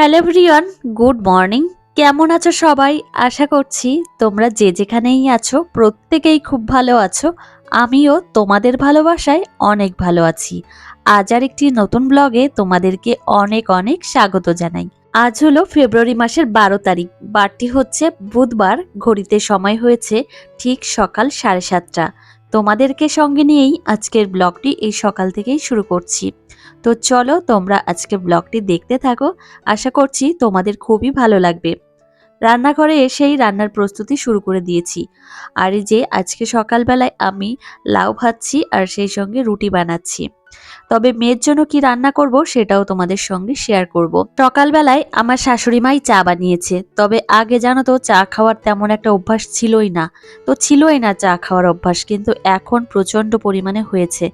Hello everyone, good morning. কেমন আছো সবাই? আশা করছি তোমরা যে যেখানেই আছো, প্রত্যেকেই খুব ভালো আছো। আমিও তোমাদের ভালোবাসায় অনেক ভালো আছি। আজ আর একটি নতুন ব্লগে তোমাদেরকে অনেক অনেক স্বাগত জানাই। আজ হলো ফেব্রুয়ারি মাসের বারো তারিখ। বারটি হচ্ছে বুধবার, ঘড়িতে সময় হয়েছে ঠিক সকাল সাড়ে সাতটা। তোমাদেরকে সঙ্গে নিয়েই আজকের ব্লগটি এই সকাল থেকেই শুরু করছি। তো চলো তোমরা আজকে ব্লগটি দেখতে থাকো। আশা করছি তোমাদের খুবই ভালো লাগবে। রান্নাঘরে এসেই রান্নার প্রস্তুতি শুরু করে দিয়েছি। আর এই যে আজকে সকালবেলায় আমি লাউ ভাজছি আর সেই সঙ্গে রুটি বানাচ্ছি। তবে মেয়ের জন্য কি রান্না করব সেটাও তোমাদের সঙ্গে শেয়ার করব। সকালবেলায় আমার শাশুড়ি মাই চা বানিয়েছে, তবে আগে জানো তো চা খাওয়ার তেমন একটা অভ্যাস ছিলই না। তো ছিলই না চা খাওয়ার অভ্যাস, কিন্তু এখন প্রচণ্ড পরিমাণে হয়েছে।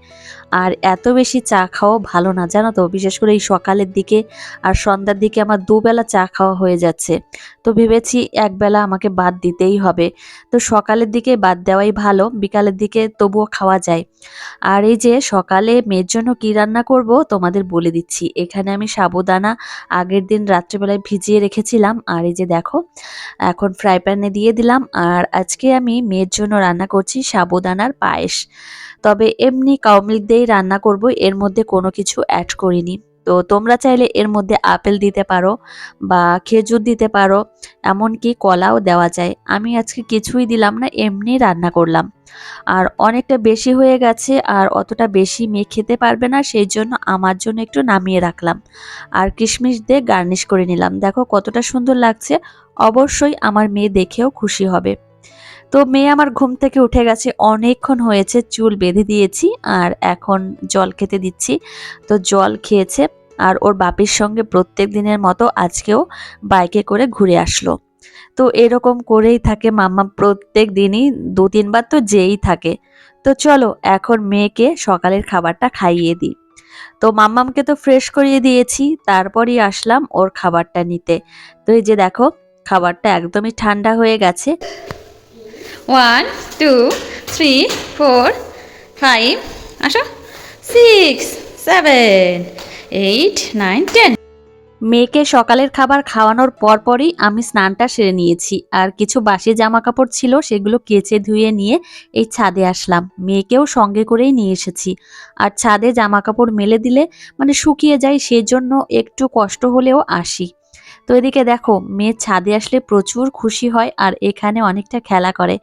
আর এত বেশি চা খাওয়া ভালো না, জানো তো, বিশেষ করে এই সকালের দিকে আর সন্ধ্যার দিকে আমার দুবেলা চা খাওয়া হয়ে যাচ্ছে। তো ভেবেছি একবেলা আমাকে বাদ দিতেই হবে। তো সকালের দিকে বাদ দেওয়াই ভালো, বিকালের দিকে তবুও খাওয়া যায়। আর এই যে সকালে মেয়ের জন্য কি রান্না করব তোমাদের বলে দিচ্ছি। এখানে আমি সাবুদানা আগের দিন রাত্রেবেলায় ভিজিয়ে রেখেছিলাম। আর এই যে দেখো, এখন ফ্রাই প্যানে দিয়ে দিলাম। আর আজকে আমি মেয়ের জন্য রান্না করছি সাবুদানার পায়েস। তবে এমনি কাউমিল দিয়েই রান্না করব, এর মধ্যে কোনো কিছু অ্যাড করিনি। তো তোমরা চাইলে এর মধ্যে আপেল দিতে পারো বা খেজুর দিতে পারো, এমনকি কলাও দেওয়া যায়। আমি আজকে কিছুই দিলাম না, এমনি রান্না করলাম। আর অনেকটা বেশি হয়ে গেছে আর অতটা বেশি মেয়ে খেতে পারবে না, সেই জন্য আমার জন্য একটু নামিয়ে রাখলাম। আর কিশমিশ দিয়ে গার্নিশ করে নিলাম। দেখো কতটা সুন্দর লাগছে। অবশ্যই আমার মেয়ে দেখেও খুশি হবে। তো মেয়ে আমার ঘুম থেকে উঠে গেছে, অনেকক্ষণ হয়েছে চুল বেঁধে দিয়েছি আর এখন জল খেতে দিচ্ছি। তো জল খেয়েছে আর ওর বাপির সঙ্গে প্রত্যেক দিনের মতো আজকেও বাইকে করে ঘুরে আসলো। তো এরকম করেই থাকে মাম্মা প্রত্যেক দিনই দু তিনবার তো যেই থাকে। তো চলো এখন মেয়েকে সকালের খাবারটা খাইয়ে দিই। তো মাম্মামকে তো ফ্রেশ করিয়ে দিয়েছি, তারপরই আসলাম ওর খাবারটা নিতে। তো এই যে দেখো, খাবারটা একদমই ঠান্ডা হয়ে গেছে। One two three four five আসো। Six seven eight nine ten মেয়েকে সকালের খাবার খাওয়ানোর পরপরই আমি স্নানটা সেরে নিয়েছি। আর কিছু বাসি জামা কাপড় ছিল, সেগুলো কেচে ধুয়ে নিয়ে এই ছাদে আসলাম। মেয়েকেও সঙ্গে করেই নিয়ে এসেছি। আর ছাদে জামা কাপড় মেলে দিলে মানে শুকিয়ে যায়, সেজন্য একটু কষ্ট হলেও আসি। তো এদিকে দেখো মেয়ে ছাদে আসলে প্রচুর খুশি হয় আর এখানে অনেকটা খেলা করে।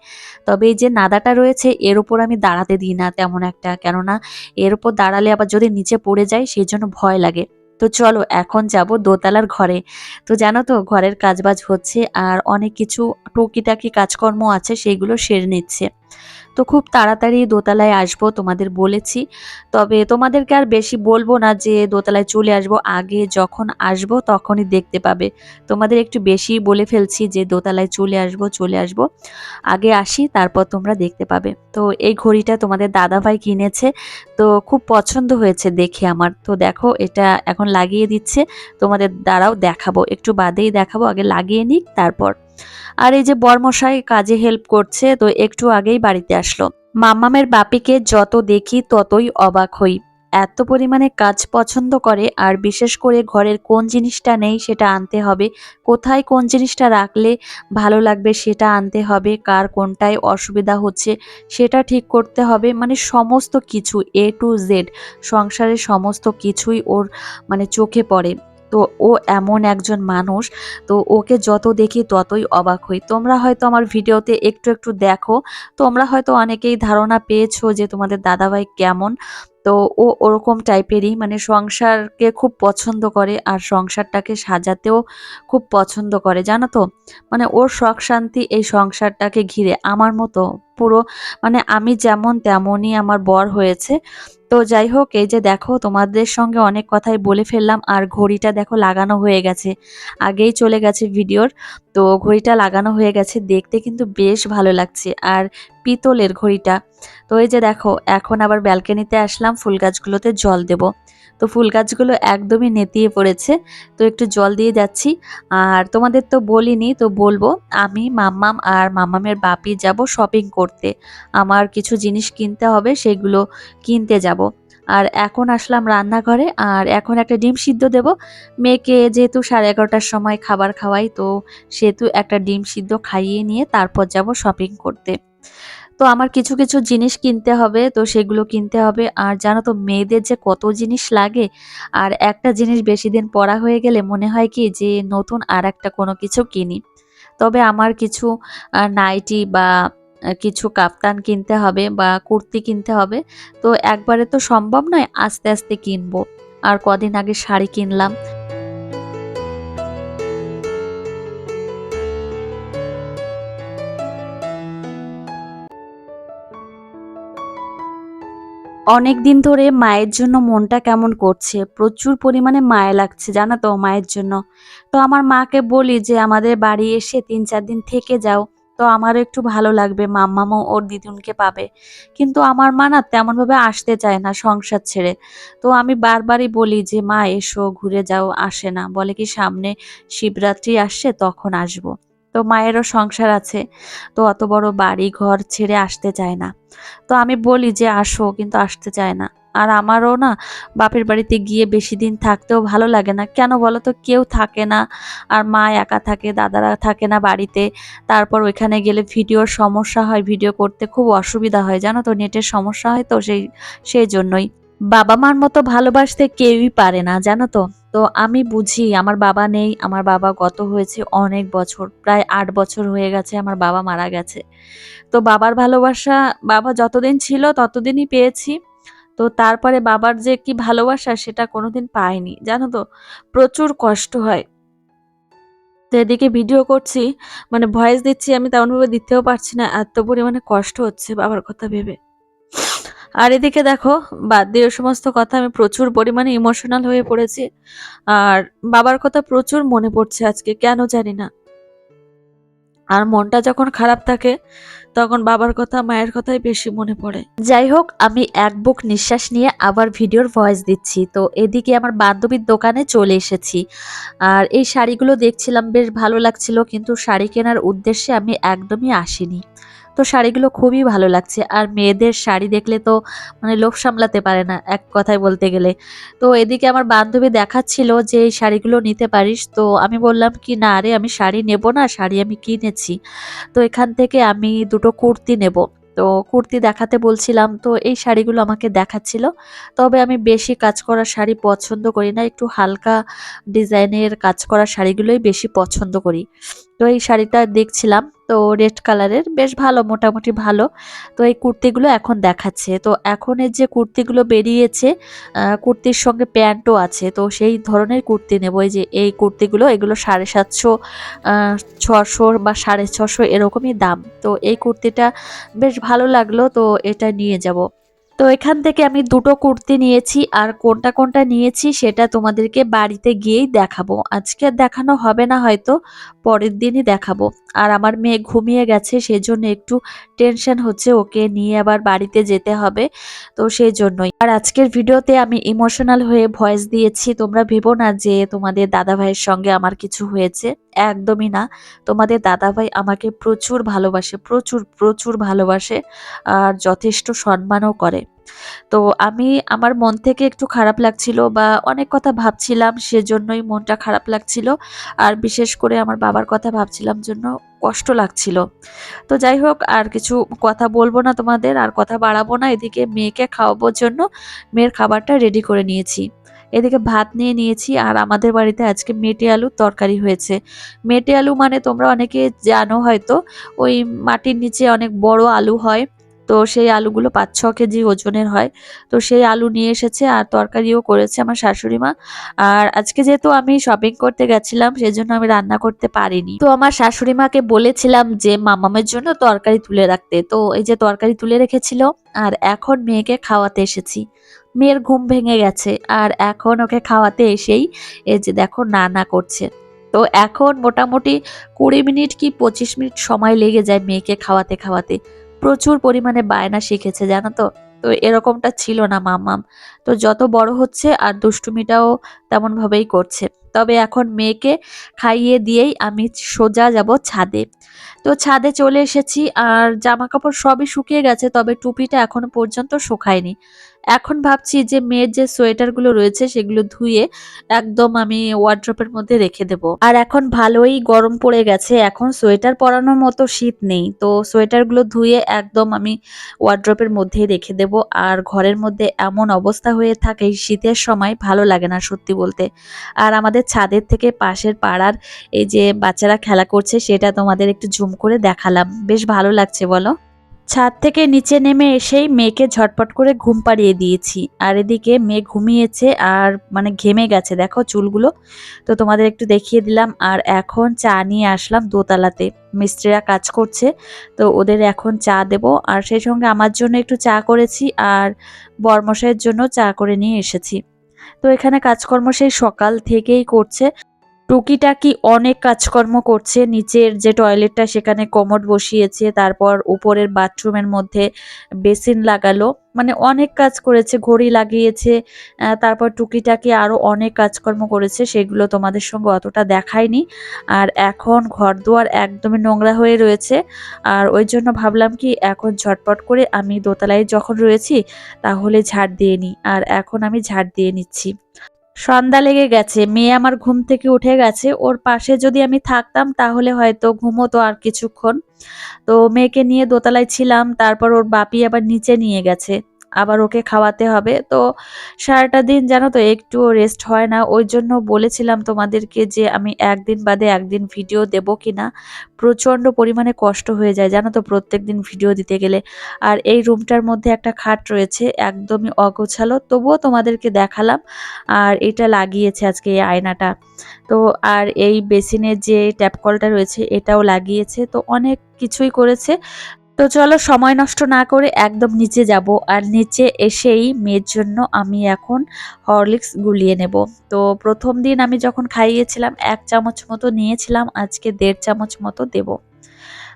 তবে এই যে নাদাটা রয়েছে, এর উপর আমি দাঁড়াতে দিই না তেমন একটা, কেননা এর উপর দাঁড়ালে আবার যদি নিচে পড়ে যায়, সেই জন্য ভয় লাগে। তো চলো, এখন যাব দোতলার ঘরে। তো জানো তো, ঘরের কাজবাজ হচ্ছে আর অনেক কিছু টুকিটাকি কাজকর্ম আছে, সেইগুলো সেরে নিচ্ছে। তো খুব তাড়াতাড়ি দোতলায় আসব, তোমাদের বলেছি। তবে তোমাদেরকে আর বেশি বলব না যে দোতলায় চলে আসব, আগে যখন আসব তখনই দেখতে পাবে। তোমাদের একটু বেশি বলে ফেলছি যে দোতলায় চলে আসব চলে আসব। আগে আসি, তারপর তোমরা দেখতে পাবে। তো এই ঘড়িটা তোমাদের দাদাভাই কিনেছে, তো খুব পছন্দ হয়েছে দেখে আমার। তো দেখো, এটা এখন লাগিয়ে দিচ্ছে। তোমাদের দ্বারাও দেখাবো, একটু বাদেই দেখাবো, আগে লাগিয়ে নিক, তারপর। আর এই যে বর্মশাই কাজে হেল্প করছে, তো একটু আগেই বাড়িতে আসলো। মাম্মামের বাপিকে যত দেখি ততই অবাক হই। এত পরিমাণে কাজ পছন্দ করে, আর বিশেষ করে ঘরের কোন জিনিসটা নেই সেটা আনতে হবে, কোথায় কোন জিনিসটা রাখলে ভালো লাগবে সেটা আনতে হবে, কার কোনটায় অসুবিধা হচ্ছে সেটা ঠিক করতে হবে মানে সমস্ত কিছু এ টু জেড সংসারের সমস্ত কিছুই ওর মানে চোখে পড়ে। তো ও এমন একজন মানুষ, তো ওকে যত দেখি ততই অবাক হই। তোমরা হয়তো আমার ভিডিওতে একটু একটু দেখো, তোমরা হয়তো অনেকেই ধারণা পেয়েছ যে তোমাদের দাদাভাই কেমন। তো ও ওরকম টাইপেরই মানে সংসারকে খুব পছন্দ করে আর সংসারটাকে সাজাতেও খুব পছন্দ করে, জানো তো? মানে ওর শখ শান্তি এই সংসারটাকে ঘিরে, আমার মতো পুরো মানে আমি যেমন তেমনই আমার বর হয়েছে। তো যাই হোক, এই যে দেখো, তোমাদের সঙ্গে অনেক কথাই বলে ফেললাম। আর ঘড়িটা দেখো লাগানো হয়ে গেছে। আগেই চলে গেছে ভিডিওর। তো ঘড়িটা লাগানো হয়ে গেছে। দেখতে কিন্তু বেশ ভালো লাগছে। আর পিতলের ঘড়িটা। তো এই যে দেখো, এখন আবার ব্যালকনিতে আসলাম। ফুল গাছগুলোতে জল দেব। তো ফুল গাছগুলো একদমই নেতিয়ে পড়েছে। তো একটু জল দিয়ে যাচ্ছি। আর তোমাদের তো বলিনি, তো বলব। আমি মাম্মাম আর মাম্মামের বাপি যাব শপিং করতে। আমার কিছু জিনিস কিনতে হবে, সেগুলো কিনতে যাব। আর এখন আসলাম রান্নাঘরে, আর এখন একটা ডিম সিদ্ধ দেব। মেয়েকে যেহেতু সাড়ে এগারোটার সময় খাবার খাওয়াই, তো সেহেতু একটা ডিম সিদ্ধ খাইয়ে নিয়ে তারপর যাব শপিং করতে। তো আমার কিছু কিছু জিনিস কিনতে হবে, তো সেগুলো কিনতে হবে। আর জানো তো, মেয়েদের যে কত জিনিস লাগে, আর একটা জিনিস বেশি দিন পরা হয়ে গেলে মনে হয় কি যে নতুন আর একটা কোনো কিছু কিনি। তবে আমার কিছু নাইটি বা কিছু কাপ্তান কিনতে হবে বা কুর্তি কিনতে হবে। তো একবারে তো সম্ভব নয় আস্তে আস্তে কিনবো। আর কদিন আগে শাড়ি কিনলাম। অনেক দিন ধরে মায়ের জন্য মনটা কেমন করছে? প্রচুর পরিমাণে মায়া লাগছে, জানো তো মায়ের জন্য। তো আমার মাকে বলি যে, আমাদের বাড়ি এসে তিন চার দিন থেকে যাও। তো আমারও একটু ভালো লাগবে, মাম্মামও ওর দিদুনকে পাবে। কিন্তু আমার মা না তেমনভাবে আসতে চায় না সংসার ছেড়ে। তো আমি বারবারই বলি যে, মা, এসো, ঘুরে যাও, আসে না। বলে কি, সামনে শিবরাত্রি আসছে, তখন আসব। তো মায়েরও সংসার আছে, তো অত বড় বাড়ি ঘর ছেড়ে আসতে চায় না। তো আমি বলি যে, আসো, কিন্তু আসতে চায় না। আর আমারও না বাপের বাড়িতে গিয়ে বেশি দিন থাকতেও ভালো লাগে না। কেন বলো তো? কেউ থাকে না। আর মা একা থাকে, দাদারা থাকে না বাড়িতে। তারপর ওইখানে গেলে ভিডিওর সমস্যা হয় ভিডিও করতে খুব অসুবিধা হয়। জানো তো নেটের সমস্যা হয় তো সেই সেই জন্যই। বাবা মার মতো ভালোবাসতে কেউই পারে না, জানো তো? তো আমি বুঝি আমার বাবা নেই, আমার বাবা গত হয়েছে অনেক বছর, প্রায় আট বছর হয়ে গেছে আমার বাবা মারা গেছে। তো বাবার ভালোবাসা, বাবা যতদিন ছিল ততদিনই পেয়েছি। তো তারপরে বাবার যে কি ভালোবাসা সেটা কোনোদিন পাইনি জানো তো? প্রচুর কষ্ট হয়। তো এদিকে ভিডিও করছি মানে ভয়েস দিচ্ছি, আমি তেমনভাবে দিতেও পারছি না, এত পরিমাণে কষ্ট হচ্ছে বাবার কথা ভেবে। আর এদিকে দেখো, বাদ দিয়ে সমস্ত কথা, আমি প্রচুর পরিমাণে ইমোশনাল হয়ে পড়েছি। আর বাবার কথা প্রচুর মনে পড়ছে আজকে, কেন জানি না। আর মনটা যখন খারাপ থাকে তখন বাবার কথা, মায়ের কথাই বেশি মনে পড়ে। যাই হোক আমি এক বুক নিঃশ্বাস নিয়ে আবার ভিডিওর ভয়েস দিচ্ছি। তো এদিকে আমার বান্ধবীর দোকানে চলে এসেছি। আর এই শাড়িগুলো দেখছিলাম, বেশ ভালো লাগছিল, কিন্তু শাড়ি কেনার উদ্দেশ্যে আমি একদমই আসিনি। তো শাড়িগুলো খুবই ভালো লাগছে। আর মেয়েদের শাড়ি দেখলে তো মানে লোভ সামলাতে পারে না, এক কথায় বলতে গেলে। তো এদিকে আমার বান্ধবী দেখাচ্ছিল যে এই শাড়িগুলো নিতে পারিস, তো আমি বললাম কি, না আরে আমি শাড়ি নেব না, শাড়ি আমি কিনেছি। তো এখান থেকে আমি দুটো কুর্তি নেব। তো কুর্তি দেখাতে বলছিলাম, তো এই শাড়িগুলো আমাকে দেখাচ্ছিল। তবে আমি বেশি কাজ করা শাড়ি পছন্দ করি না, একটু হালকা ডিজাইনের কাজ করা শাড়িগুলোই বেশি পছন্দ করি। তো এই শাড়িটা দেখছিলাম, তো রেড কালারের, বেশ ভালো, মোটামুটি ভালো। তো এই কুর্তিগুলো এখন দেখাচ্ছে। তো এখন এর যে কুর্তিগুলো বেরিয়েছে কুর্তির সঙ্গে প্যান্টও আছে, তো সেই ধরনের কুর্তি নেব। এই যে এই কুর্তিগুলো, এগুলো সাড়ে সাতশো ছশো বা সাড়ে ছশো এরকমই দাম। তো এই কুর্তিটা বেশ ভালো লাগল, তো এটা নিয়ে যাব। তো এখান থেকে আমি দুটো কুর্তি নিয়েছি, আর কোনটা কোনটা নিয়েছি সেটা তোমাদেরকে বাড়িতে গিয়েই দেখাবো। আজকে দেখানো হবে না হয়তো, পরের দিনই দেখাবো। আর আমার মেয়ে ঘুমিয়ে গেছে, সেজন্য একটু টেনশন হচ্ছে, ওকে নিয়ে আবার বাড়িতে যেতে হবে, তো সেই জন্যই আর আজকের ভিডিওতে আমি ইমোশনাল হয়ে ভয়েস দিয়েছি, তোমরা ভেবো না যে তোমাদের দাদা ভাইয়ের সঙ্গে আমার কিছু হয়েছে, একদমই না। তোমাদের দাদা ভাই আমাকে প্রচুর ভালোবাসে, প্রচুর প্রচুর ভালোবাসে, আর যথেষ্ট সম্মানও করে। তো আমি আমার মন থেকে একটু খারাপ লাগছিল বা অনেক কথা ভাবছিলাম, সেজন্যই মনটা খারাপ লাগছিল। আর বিশেষ করে আমার বাবার কথা ভাবছিলাম জন্য কষ্ট লাগছিল। তো যাই হোক, আর কিছু কথা বলব না তোমাদের, আর কথা বাড়াবো না। এদিকে মেয়েকে খাওয়াবোর জন্য মেয়ের খাবারটা রেডি করে নিয়েছি। এদিকে ভাত নিয়ে নিয়েছি, আর আমাদের বাড়িতে আজকে মেটে আলুর তরকারি হয়েছে। মেটে আলু মানে তোমরা অনেকে জানো হয়তো, ওই মাটির নিচে অনেক বড় আলু হয়। তো সেই আলুগুলো পাঁচ, ছ কেজি ওজনের হয়। তো সেই আলু নিয়ে এসেছে আর তরকারিও করেছে আমার শাশুড়ি মা। আর আজকে যেহেতু আমি শপিং করতে গেছিলাম সেই জন্য আমি রান্না করতে পারিনি। তো আমার শাশুড়ি মাকে বলেছিলাম যে, মামামের জন্য তরকারি তুলে রাখতে। তো এই যে তরকারি তুলে রেখেছিল, আর এখন মেয়েকে খাওয়াতে এসেছি। মেয়ের ঘুম ভেঙে গেছে, আর এখন ওকে খাওয়াতে এসেই এই যে দেখো না না করছে। তো এখন মোটামুটি কুড়ি মিনিট কি পঁচিশ মিনিট সময় লেগে যায় মেয়েকে খাওয়াতে খাওয়াতে। প্রচুর পরিমাণে বায়না শিখেছে, জানো তো? তো এরকমটা ছিল না মাম্মাম। তো যত বড় হচ্ছে আর দুষ্টুমিটাও তেমনভাবেই করছে। তবে এখন মেয়েকে খাইয়ে দিয়েই আমি সোজা যাব ছাদে। তো ছাদে চলে এসেছি আর জামা কাপড় সবই শুকিয়ে গেছে, তবে টুপিটা এখনও পর্যন্ত শুকায়নি। এখন ভাবছি যে মেয়ের যে সোয়েটারগুলো রয়েছে সেগুলো ধুয়ে একদম আমি ওয়ার্ড্রপের মধ্যে রেখে দেব। আর এখন ভালোই গরম পড়ে গেছে, এখন সোয়েটার পরানোর মতো শীত নেই। তো সোয়েটারগুলো ধুয়ে একদম আমি ওয়ার্ড্রপের মধ্যেই রেখে দেব। আর ঘরের মধ্যে এমন অবস্থা হয়ে থাকে, শীতের সময় ভালো লাগে না সত্যি বলতে। আর আমাদের ছাদের থেকে পাশের পাড়ার এই যে বাচ্চারা খেলা করছে, সেটা তোমাদের একটু জুম করে দেখালাম। বেশ ভালো লাগছে, বলো? ছাদ থেকে নিচে নেমে এসেই মেয়েকে ঝটপট করে ঘুম পাড়িয়ে দিয়েছি। আর এদিকে মেয়ে ঘুমিয়েছে আর মানে ঘেমে গেছে। দেখো চুলগুলো। তো তোমাদের একটু দেখিয়ে দিলাম। আর এখন চা নিয়ে আসলাম দোতলাতে। মিস্ত্রিরা কাজ করছে। তো ওদের এখন চা দেব। আর সেই সঙ্গে আমার জন্য একটু চা করেছি। আর বরমশাইয়ের জন্য চা করে নিয়ে এসেছি। তো এখানে কাজকর্ম সেই সকাল থেকেই করছে। টুকিটাকি অনেক কাজকর্ম করছে। নিচের যে টয়লেটটা, সেখানে কমোড বসিয়েছে, তারপর উপরের বাথরুমের মধ্যে বেসিন লাগালো। মানে অনেক কাজ করেছে, ঘড়ি লাগিয়েছে তারপর টুকিটাকি আরও অনেক কাজকর্ম করেছে, সেগুলো তোমাদের সঙ্গে অতটা দেখায়নি। আর এখন ঘর দুয়ার একদমই নোংরা হয়ে রয়েছে। আর ওই জন্য ভাবলাম কি, এখন ঝটপট করে আমি দোতলায় যখন রয়েছি, তাহলে ঝাড় দিয়ে নিই। আর এখন আমি ঝাড় দিয়ে নিচ্ছি। সন্ধ্যা লেগে গেছে। মেয়ে আমার ঘুম থেকে উঠে গেছে। ওর পাশে যদি আমি থাকতাম, তাহলে হয়তো ঘুমোতো আর কিছুক্ষণ। তো মেয়েকে নিয়ে দোতলায় ছিলাম, তারপর ওর বাপি আবার নিচে নিয়ে গেছে। আবার ওকে খাওয়াতে হবে। তো সারাটা দিন জানো তো একটুও রেস্ট হয় না। ওই জন্য বলেছিলাম তোমাদেরকে যে আমি একদিন বাদে একদিন ভিডিও দেব কি না প্রচণ্ড পরিমাণে কষ্ট হয়ে যায় জানো তো প্রত্যেক দিন ভিডিও দিতে গেলে। আর এই রুমটার মধ্যে একটা খাট রয়েছে, একদমই অগোছালো। তবুও তোমাদেরকে দেখালাম আর এটা লাগিয়েছে আজকে এই আয়নাটা। তো আর এই বেসিনের যে ট্যাপ কলটা রয়েছে এটাও লাগিয়েছে। তো অনেক কিছুই করেছে। তো চলো সময় নষ্ট না করে একদম নিচে যাব আর নিচে এসেই মেয়ের জন্য আমি এখন হরলিক্স গুলিয়ে নেব। তো প্রথম দিন আমি যখন খাইয়েছিলাম, এক চামচ মতো নিয়েছিলাম, আজকে দেড় চামচ মতো দেব।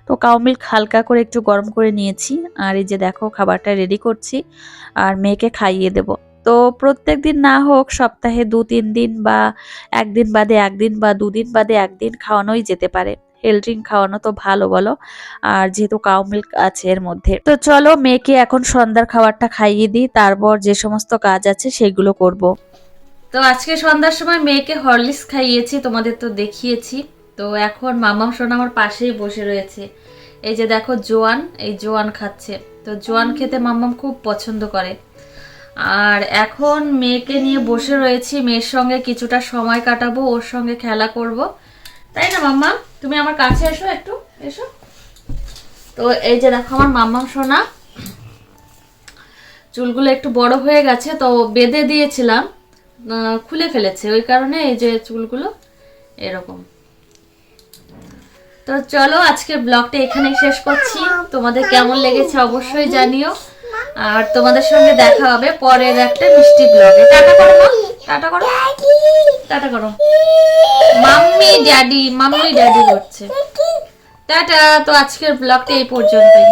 তো কাউ মিল্ক হালকা করে একটু গরম করে নিয়েছি আর এই যে দেখো খাবারটা রেডি করছি আর মেয়েকে খাইয়ে দেব। তো প্রত্যেক দিন না হোক সপ্তাহে দু তিন দিন বা একদিন বাদে একদিন বা দুদিন বাদে একদিন খাওয়ানোই যেতে পারে। হেল্ড ড্রিঙ্ক খাওয়ানো তো ভালো বলো। আর যেহেতু কাউ মিল্ক আছে এর মধ্যে। তো চলো মেয়েকে এখন সন্ধ্যার খাবারটা খাইয়ে দিই, তারপর যে সমস্ত কাজ আছে সেগুলো করব। তো আজকে সন্ধ্যার সময় মেয়েকে হরলিক্স খাইয়েছি, তোমাদের তো দেখিয়েছি। তো এখন মামাম সোনা আমার পাশেই বসে রয়েছে। এই যে দেখো জোয়ান, এই জোয়ান খাচ্ছে। তো জোয়ান খেতে মাম্মাম খুব পছন্দ করে। আর এখন মেয়েকে নিয়ে বসে রয়েছি, মেয়ের সঙ্গে কিছুটা সময় কাটাবো, ওর সঙ্গে খেলা করব। তাই না মাম্মা তুমি আমার কাছে এসো একটু, এসো। তো এই যে দেখো আমার মাম্মাম সোনা, চুলগুলো একটু বড় হয়ে গেছে, তো বেঁধে দিয়েছিলাম খুলে ফেলেছে, ওই কারণে এই যে চুলগুলো এরকম। তো চলো, আজকে ব্লগটা এখানেই শেষ করছি। তোমাদের কেমন লেগেছে অবশ্যই জানিও। আর তোমাদের সঙ্গে দেখা হবে পরের একটা মিষ্টি ব্লগে। টাটা করো টাটা করো। টাটা করো। মাম্মি ড্যাডি মাম্মি ড্যাডি করছে। টাটা তো আজকের ব্লগটা এই পর্যন্তই।